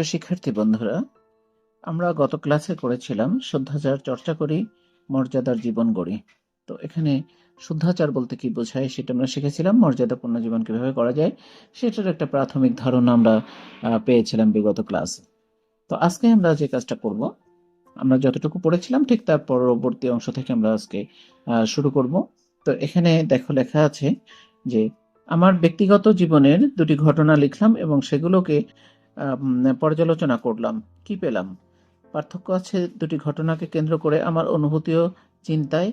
প্রিয় শিক্ষার্থী বন্ধুরা, আমরা গত ক্লাসে করেছিলাম শুদ্ধাচার চর্চা করি, মর্যাদার জীবন গড়ি। তো এখানে শুদ্ধাচার বলতে কি বোঝায় সেটা আমরা শিখেছিলাম মর্যাদাপূর্ণ জীবন কীভাবে করা যায় সেটার একটা প্রাথমিক ধারণা আমরা পেয়েছিলাম বিগত ক্লাসে। তো আজকে আমরা যে কাজটা করব, আমরা যতটুকু পড়েছিলাম ঠিক তার পরবর্তী অংশ থেকে আমরা আজকে শুরু করব। তো এখানে দেখো লেখা আছে যে, আমার ব্যক্তিগত জীবনের দুটি ঘটনা লিখলাম এবং সেগুলোকে পর্যালোচনা করলাম। কি পেলাম? পার্থক্য আছে দুটি ঘটনাকে কেন্দ্র করে আমার অনুভূতি ও চিন্তায়।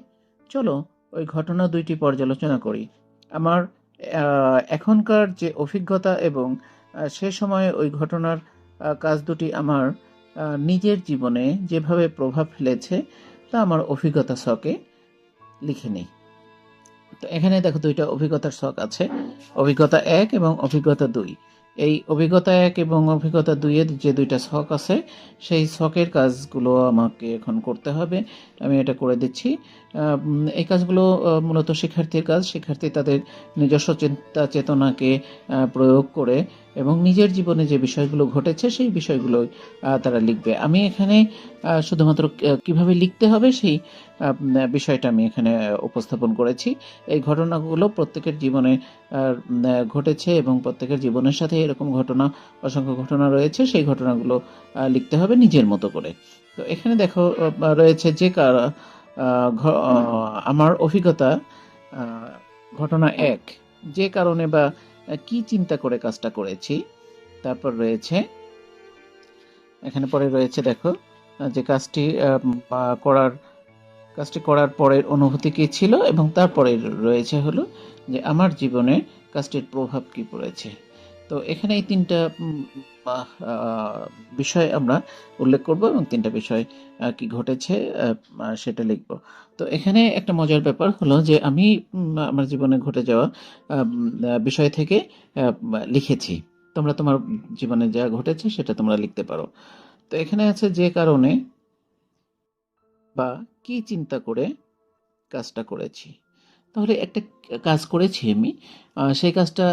চলো, ওই ঘটনা দুইটি পর্যালোচনা করি। আমার এখনকার যে অভিজ্ঞতা এবং সে সময়ে ওই ঘটনার কাজ দুটি আমার নিজের জীবনে যেভাবে প্রভাব ফেলেছে, তা আমার অভিজ্ঞতা শখে লিখে নেই। তো এখানে দেখো দুইটা অভিজ্ঞতার শখ আছে। অভিজ্ঞতা এক এবং অভিজ্ঞতা দুই। এই অভিজ্ঞতা এক এবং অভিজ্ঞতা দুইয়ের যে দুইটা ছক আছে, সেই ছকের কাজগুলো আমাকে এখন করতে হবে। আমি এটা করে দিচ্ছি। এই কাজগুলো মূলত শিক্ষার্থীর কাজ। শিক্ষার্থী তাদের নিজস্ব চিন্তা চেতনাকে প্রয়োগ করে এবং নিজের জীবনে যে বিষয়গুলো ঘটেছে, সেই বিষয়গুলো তারা লিখবে। আমি এখানে শুধুমাত্র কীভাবে লিখতে হবে সেই বিষয়টা আমি এখানে উপস্থাপন করেছি। এই ঘটনাগুলো প্রত্যেকের জীবনে ঘটেছে এবং প্রত্যেকের জীবনের সাথে এরকম ঘটনা, অসংখ্য ঘটনা রয়েছে। সেই ঘটনাগুলো লিখতে হবে নিজের মতো করে। তো এখানে দেখো রয়েছে যে আমার অভিজ্ঞতা ঘটনা এক। যে কারণে বা কি চিন্তা করে কাজটা করেছি? তারপর রয়েছে, এখানে পরে রয়েছে দেখো যে কাজটি করার কাজটি করার পরের অনুভূতি কী ছিল এবং তারপরে রয়েছে হলো যে আমার জীবনে কাজটির প্রভাব কী পড়েছে। তো এখানে এই তিনটা বিষয় আমরা উল্লেখ করব এবং তিনটা বিষয় কি ঘটেছে সেটা লিখব। তো এখানে একটা মজার ব্যাপার হলো যে আমি আমার জীবনে ঘটে যাওয়া বিষয় থেকে লিখেছি। তোমরা তোমার জীবনে যা ঘটেছে সেটা তোমরা লিখতে পারো। তো এখানে আছে যে কারণে বা কি চিন্তা করে কাজটা করেছি। তাহলে একটা কাজ করেছি আমি। সেই কাজটা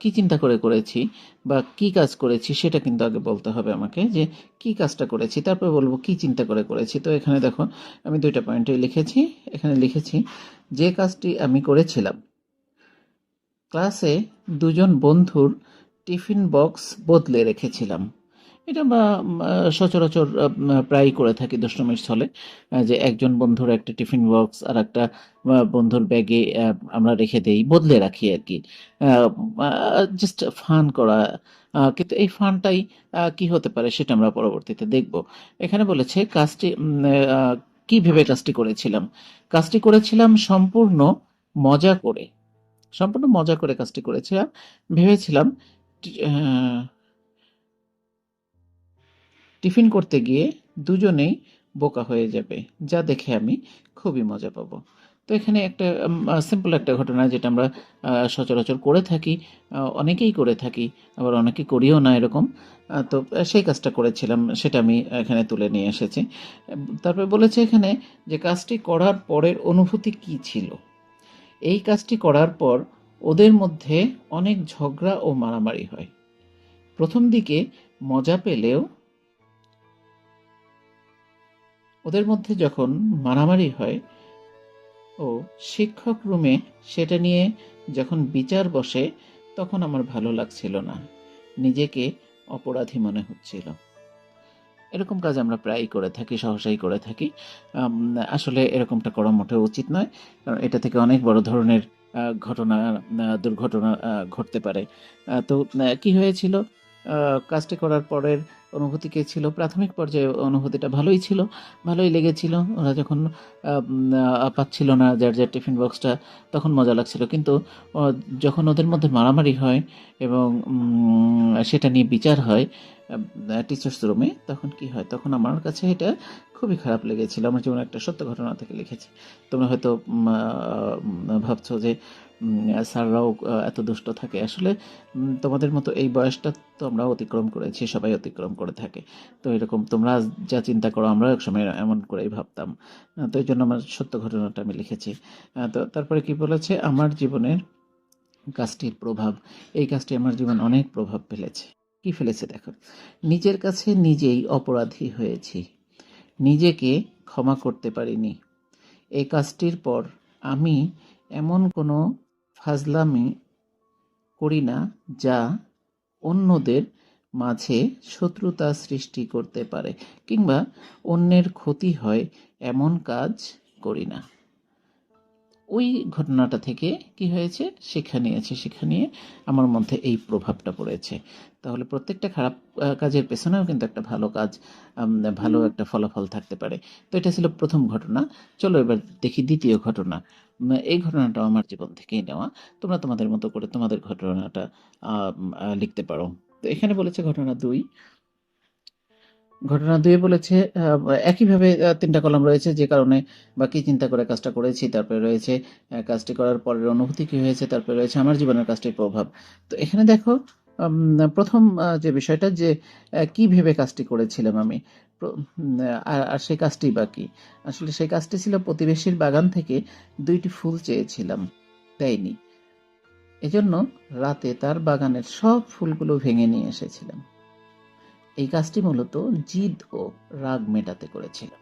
কি চিন্তা করে করেছি বা কি কাজ করেছি সেটা কিন্তু আগে বলতে হবে আমাকে যে কি কাজটা করেছি, তারপর বলব কি চিন্তা করে করেছি। তো এখানে দেখো, আমি দুইটা পয়েন্টে লিখেছি। এখানে লিখেছি, যে কাজটি আমি করেছিলাম, ক্লাসে দুজন বন্ধুর টিফিন বক্স বদলে রেখেছিলাম। এটা আমরা সচরাচর প্রায়ই করে থাকি দুষ্টমির ছলে যে একজন বন্ধুর একটা টিফিন বক্স আর একটা বন্ধুর ব্যাগে আমরা রেখে দেই, বদলে রাখি আর কি। জাস্ট ফান করা কিন্তু এই ফানটাই কি হতে পারে সেটা আমরা পরবর্তীতে দেখব। এখানে বলেছে কাজটি কি ভেবে কাজটি করেছিলাম? কাজটি করেছিলাম সম্পূর্ণ মজা করে। সম্পূর্ণ মজা করে কাজটি করেছিলাম। ভেবেছিলাম টিফিন করতে গিয়ে দুজনেই বোকা হয়ে যাবে। যা দেখে আমি খুবই মজা পাবো। তো এখানে একটা সিম্পল একটা ঘটনা যেটা আমরা সচরাচর করে থাকি। অনেকেই করে থাকি, আবার অনেকে করিও না এরকম। তো সেই কাজটা করেছিলাম, সেটা আমি এখানে তুলে নিয়ে এসেছি। তারপরে বলেছে এখানে যে কাজটি করার পরের অনুভূতি কি ছিল? এই কাজটি করার পর ওদের মধ্যে অনেক ঝগড়া ও মারামারি হয়। প্রথম দিকে মজা পেলেও ওদের মধ্যে যখন মারামারি হয়, ও শিক্ষক রুমে সেটা নিয়ে যখন বিচার বসে, তখন আমার ভালো লাগছিল না। নিজেকে অপরাধী মনে হচ্ছিল। এরকম কাজ আমরা প্রায়ই করে থাকি, সহসাই করে থাকি। আসলে এরকমটা করা মোটেও উচিত নয়। কারণ এটা থেকে অনেক বড় ধরনের ঘটনা দুর্ঘটনা ঘটতে পারে। তো কি হয়েছিল? কাজটি করার পরের অনুভূতি কে ছিল? প্রাথমিক পর্যায়ে অনুভূতিটা ভালোই ছিল, ভালোই লেগেছিল। ওরা যখন পাচ্ছিল না যার যার টিফিন বক্সটা, তখন মজা লাগছিল। কিন্তু যখন ওদের মধ্যে মারামারি হয় এবং সেটা নিয়ে বিচার হয় টিচার্স রুমে তখন কি হয়? তখন আমার কাছে এটা খুবই খারাপ লেগেছিল। আমার জীবনে একটা সত্য ঘটনা থেকে লিখেছি। তোমরা হয়তো ভাবছ যে স্যাররাও এত দুষ্ট থাকে। আসলে তোমাদের মতো এই বয়সটা তো আমরা অতিক্রম করেছি, সবাই অতিক্রম করে থাকে। তো এরকম তোমরা যা চিন্তা করো আমরা এক সময় এমন করেই ভাবতাম। তো এই জন্য আমার সত্য ঘটনাটা আমি লিখেছি। তো তারপরে কি বলেছে? আমার জীবনের কাজটির প্রভাব। এই কাজটি আমার জীবন অনেক প্রভাব ফেলেছে। কি ফেলেছে দেখো? নিজের কাছে নিজেই অপরাধী হয়েছি। নিজেকে ক্ষমা করতে পারিনি। এই কাজটির পর আমি এমন কোনো ফাজলামি করি না যা অন্যদের মাঝে শত্রুতা সৃষ্টি করতে পারে কিংবা অন্যের ক্ষতি হয় এমন কাজ করি না। ওই ঘটনাটা থেকে কি হয়েছে? শিক্ষা নিয়েছে শিক্ষা নিয়ে আমার মধ্যে এই প্রভাবটা পড়েছে। তাহলে প্রত্যেকটা খারাপ কাজের পেছনেও কিন্তু একটা ভালো কাজ ভালো একটা ফলাফল থাকতে পারে। তো এটা ছিল প্রথম ঘটনা। চলো এবার দেখি দ্বিতীয় ঘটনা। এই ঘটনাটা আমার জীবন থেকেই নেওয়া। তোমরা তোমাদের মতো করে তোমাদের ঘটনাটা লিখতে পারো। তো এখানে বলেছে ঘটনা দুই। ঘটনা দুয়ে বলেছে একইভাবে তিনটা কলাম রয়েছে যে কারণে বা কি চিন্তা করে কাজটা করেছি, তারপরে রয়েছে কাজটি করার পরের অনুভূতি কি হয়েছে, তারপরে রয়েছে আমার জীবনের কাজটির প্রভাব। তো এখানে দেখো প্রথম যে বিষয়টা যে কি ভেবে কাজটি করেছিলাম আমি আর সেই কাজটি বা কি? আসলে সেই কাজটি ছিল প্রতিবেশীর বাগান থেকে দুইটি ফুল চেয়েছিলাম, দেয়নি। এজন্য রাতে তার বাগানের সব ফুলগুলো ভেঙে নিয়ে এসেছিলাম এই কাজটি মূলত জিদ ও রাগ মেটাতে করেছিলাম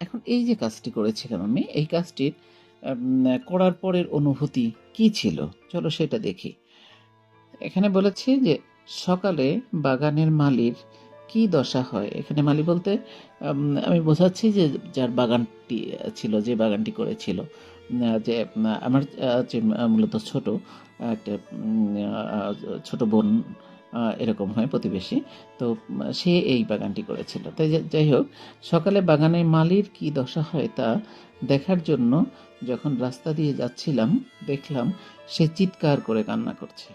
এখন এই যে কাজটি করেছিলাম আমি, এই কাজটির করার পরের অনুভূতি কি ছিল? চলো সেটা দেখি। এখানে বলেছে যে সকালে বাগানের মালির কি দশা হয়? এখানে মালি বলতে আমি বোঝাচ্ছি যে যার বাগানটি ছিল, যে বাগানটি করেছিল যে, আমার যে, মূলত ছোট, একটা ছোট বোন এরকম হয় প্রতিবেশী, তো, সে এই বাগানটি করেছিল। তাই যাই হোক, সকালে বাগানে মালির কি দশা হয় তা দেখার জন্য যখন রাস্তা দিয়ে যাচ্ছিলাম, দেখলাম সে চিৎকার করে কান্না করছে।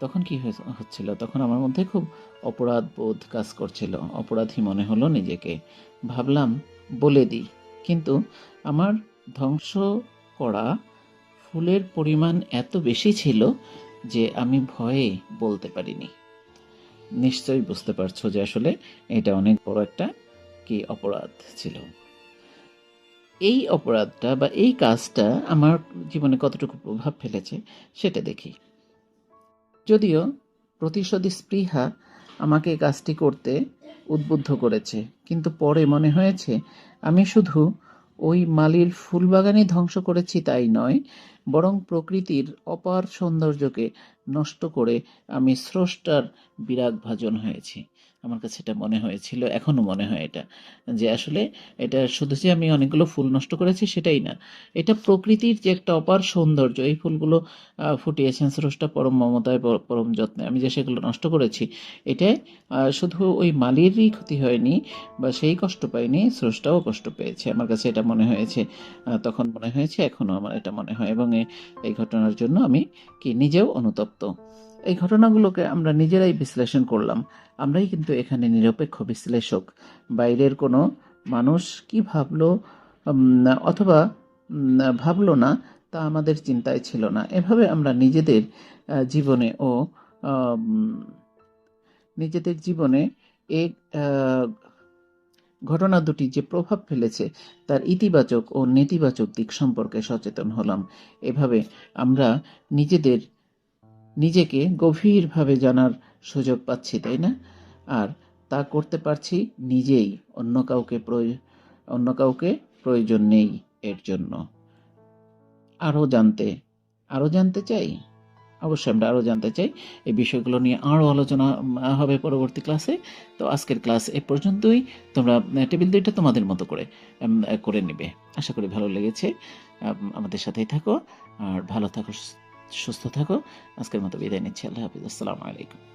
তখন কি হচ্ছিল? তখন আমার মধ্যে খুব অপরাধ বোধ কাজ করছিল। অপরাধী মনে হলো নিজেকে। ভাবলাম, বলে দিই। কিন্তু আমার ধ্বংস করা ফুলের পরিমাণ এত বেশি ছিল যে আমি ভয়ে বলতে পারিনি। নিশ্চয়ই বুঝতে পারছ যে আসলে এটা অনেক বড় একটা কি অপরাধ ছিল। এই অপরাধটা বা এই কাজটা আমার জীবনে কতটুকু প্রভাব ফেলেছে সেটা দেখি। যদিও প্রতিশোধী স্পৃহা আমাকে কাজটি করতে উদ্বুদ্ধ করেছে, কিন্তু পরে মনে হয়েছে, আমি শুধু ওই মালির ফুলবাগানই ধ্বংস করেছি তাই নয়, বরং প্রকৃতির অপার সৌন্দর্যকে নষ্ট করে আমি স্রষ্টার বিরাগ ভাজন হয়েছি। আমার কাছে এটা মনে হয়েছিল এখনও মনে হয় এটা, যে আসলে এটা শুধু যে আমি অনেকগুলো ফুল নষ্ট করেছি সেটাই না, এটা প্রকৃতির যে একটা অপার সৌন্দর্য, এই ফুলগুলো ফুটিয়েছেন স্রষ্টা পরম মমতায় পরম যত্নে, আমি যে সেগুলো নষ্ট করেছি এটাই শুধু ওই মালিরই ক্ষতি হয়নি বা সেই কষ্ট পায়নি স্রষ্টাও কষ্ট পেয়েছে, আমার কাছে এটা মনে হয়েছে তখন মনে হয়েছে এখনও আমার এটা মনে হয় এবং এই ঘটনার জন্য আমি কি নিজেও অনুতপ্ত। এই ঘটনাগুলোকে আমরা নিজেরাই বিশ্লেষণ করলাম। আমরাই কিন্তু এখানে নিরপেক্ষ বিশ্লেষক। বাইরের কোনো মানুষ কি ভাবলো অথবা ভাবলো না, তা আমাদের চিন্তায় ছিল না। এভাবে আমরা নিজেদের জীবনে ও নিজেদের জীবনে এ ঘটনা দুটি যে প্রভাব ফেলেছে, তার ইতিবাচক ও নেতিবাচক দিক সম্পর্কে সচেতন হলাম। এভাবে আমরা নিজেদের নিজেকে গভীরভাবে জানার সুযোগ পাচ্ছি, তাই না? আর তা করতে পারছি নিজেই, অন্য কাউকে অন্য কাউকে প্রয়োজন নেই এর জন্য। আরও জানতে আরও জানতে চাই? অবশ্যই আমরা আরও জানতে চাই। এই বিষয়গুলো নিয়ে আরও আলোচনা হবে পরবর্তী ক্লাসে। তো আজকের ক্লাস এ পর্যন্তই। তোমরা টেবিল দুইটা তোমাদের মতো করে করে নেবে। আশা করি ভালো লেগেছে। আমাদের সাথেই থাকো। আর ভালো থাকো সুস্থ থাকো। আজকের মতো বিদায় নিচ্ছি। আল্লাহ হাফিজ। আসসালামু আলাইকুম।